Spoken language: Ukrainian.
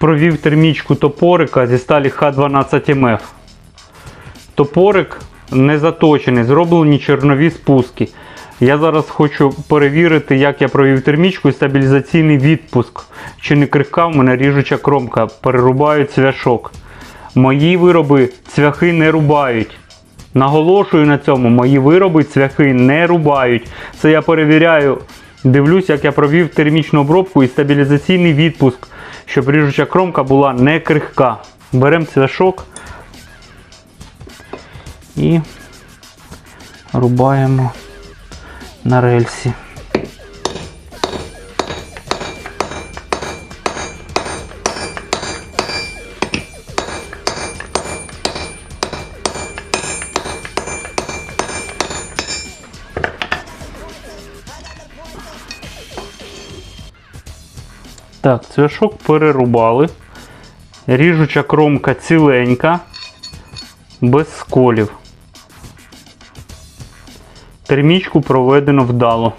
провів термічку топорика зі сталі Х12МФ. Топорик не заточений, зроблені чорнові спуски. Я зараз хочу перевірити, як я провів термічку і стабілізаційний відпуск. Чи не крихка в мене ріжуча кромка, перерубаю цвяшок. Мої вироби цвяхи не рубають. Наголошую на цьому, мої вироби цвяхи не рубають. Це я перевіряю, дивлюсь, як я провів термічну обробку і стабілізаційний відпуск, щоб ріжуча кромка була не крихка. Беремо цвяшок і рубаємо на рельсі. Так, цвяшок перерубали. Ріжуча кромка ціленька, без сколів. Термічку проведено вдало.